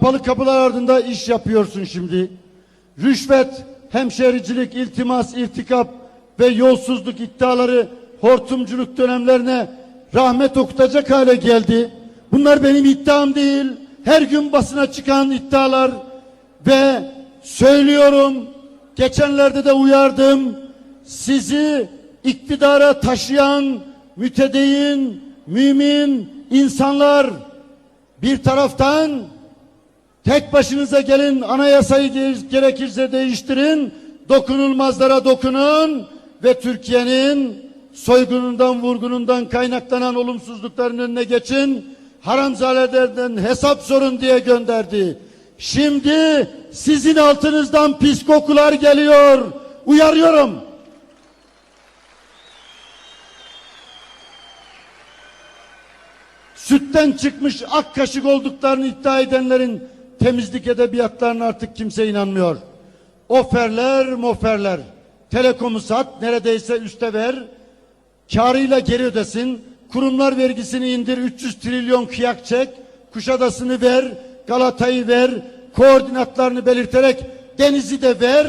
Kapalı kapılar ardında iş yapıyorsun şimdi. Rüşvet, hemşericilik, iltimas, irtikap ve yolsuzluk iddiaları hortumculuk dönemlerine rahmet okutacak hale geldi. Bunlar benim iddiam değil. Her gün basına çıkan iddialar ve söylüyorum, geçenlerde de uyardım. Sizi iktidara taşıyan mütedeyin, mümin insanlar bir taraftan Tek başınıza gelin anayasayı ge- gerekirse değiştirin, dokunulmazlara dokunun ve Türkiye'nin soygunundan, vurgunundan kaynaklanan olumsuzlukların önüne geçin, haramzadelerden hesap sorun diye gönderdi. Şimdi sizin altınızdan pis kokular geliyor. Uyarıyorum. sütten çıkmış ak kaşık olduklarını iddia edenlerin temizlik edebiyatlarına artık kimse inanmıyor. Oferler moferler. Telekomu sat neredeyse üste ver. Karıyla geri ödesin. Kurumlar vergisini indir 300 trilyon kıyak çek. Kuşadası'nı ver. Galata'yı ver. Koordinatlarını belirterek denizi de ver.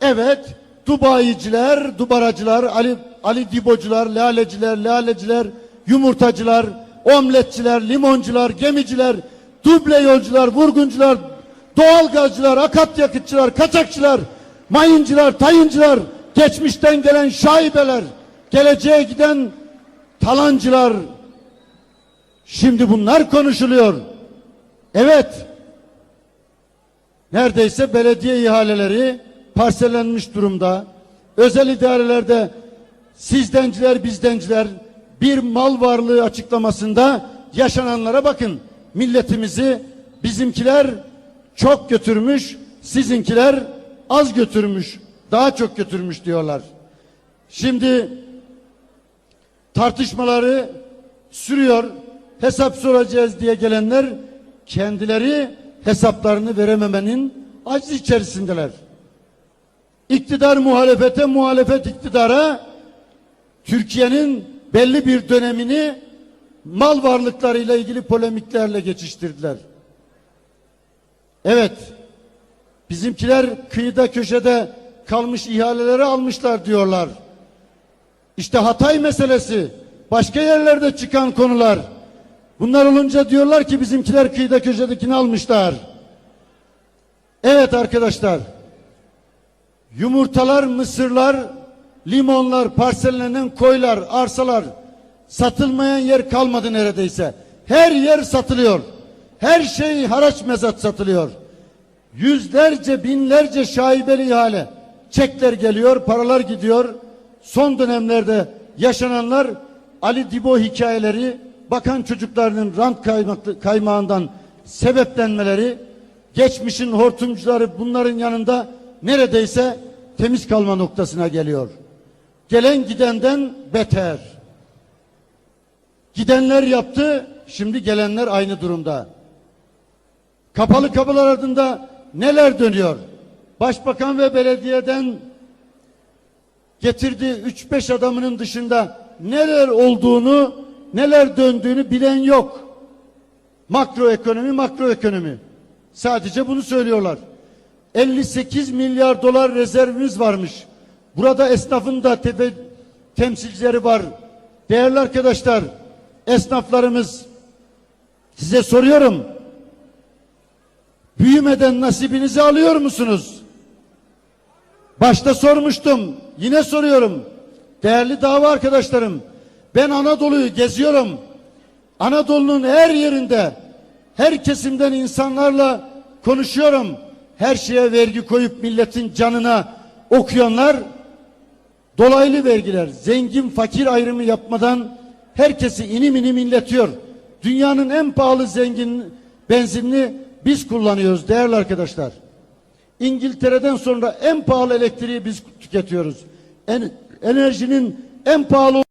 Evet Dubai'ciler, Dubaracılar, Ali, Ali Dibocular, Laleciler, Laleciler, yumurtacılar, omletçiler, limoncular, gemiciler, duble yolcular, vurguncular, doğalgazcılar, akat yakıtçılar, kaçakçılar, mayıncılar, tayıncılar, geçmişten gelen şaibeler, geleceğe giden talancılar. Şimdi bunlar konuşuluyor. Evet. Neredeyse belediye ihaleleri parsellenmiş durumda. Özel idarelerde sizdenciler bizdenciler bir mal varlığı açıklamasında yaşananlara bakın. Milletimizi bizimkiler çok götürmüş, sizinkiler az götürmüş, daha çok götürmüş diyorlar. Şimdi tartışmaları sürüyor. Hesap soracağız diye gelenler kendileri hesaplarını verememenin acz içerisindeler. İktidar muhalefete, muhalefet iktidara Türkiye'nin belli bir dönemini mal varlıklarıyla ilgili polemiklerle geçiştirdiler. Evet, bizimkiler kıyıda köşede kalmış ihaleleri almışlar diyorlar. İşte Hatay meselesi, başka yerlerde çıkan konular. Bunlar olunca diyorlar ki bizimkiler kıyıda köşedekini almışlar. Evet arkadaşlar, yumurtalar, mısırlar, limonlar, parsellenen koylar, arsalar satılmayan yer kalmadı neredeyse. Her yer satılıyor. Her şey haraç mezat satılıyor. Yüzlerce, binlerce şaibeli ihale. Çekler geliyor, paralar gidiyor. Son dönemlerde yaşananlar Ali Dibo hikayeleri, bakan çocuklarının rant kaymağından sebeplenmeleri, geçmişin hortumcuları bunların yanında neredeyse temiz kalma noktasına geliyor. Gelen gidenden beter. Gidenler yaptı, şimdi gelenler aynı durumda. Kapalı kapılar ardında neler dönüyor? Başbakan ve belediyeden getirdiği 3-5 adamının dışında neler olduğunu, neler döndüğünü bilen yok. Makro ekonomi, makro ekonomi. Sadece bunu söylüyorlar. 58 milyar dolar rezervimiz varmış. Burada esnafın da temsilcileri var. Değerli arkadaşlar, esnaflarımız size soruyorum. Büyümeden nasibinizi alıyor musunuz? Başta sormuştum. Yine soruyorum. Değerli dava arkadaşlarım. Ben Anadolu'yu geziyorum. Anadolu'nun her yerinde her kesimden insanlarla konuşuyorum. Her şeye vergi koyup milletin canına okuyanlar dolaylı vergiler, zengin fakir ayrımı yapmadan herkesi inim inim inletiyor. Dünyanın en pahalı zengin benzinini biz kullanıyoruz değerli arkadaşlar. İngiltere'den sonra en pahalı elektriği biz tüketiyoruz. En, enerjinin en pahalı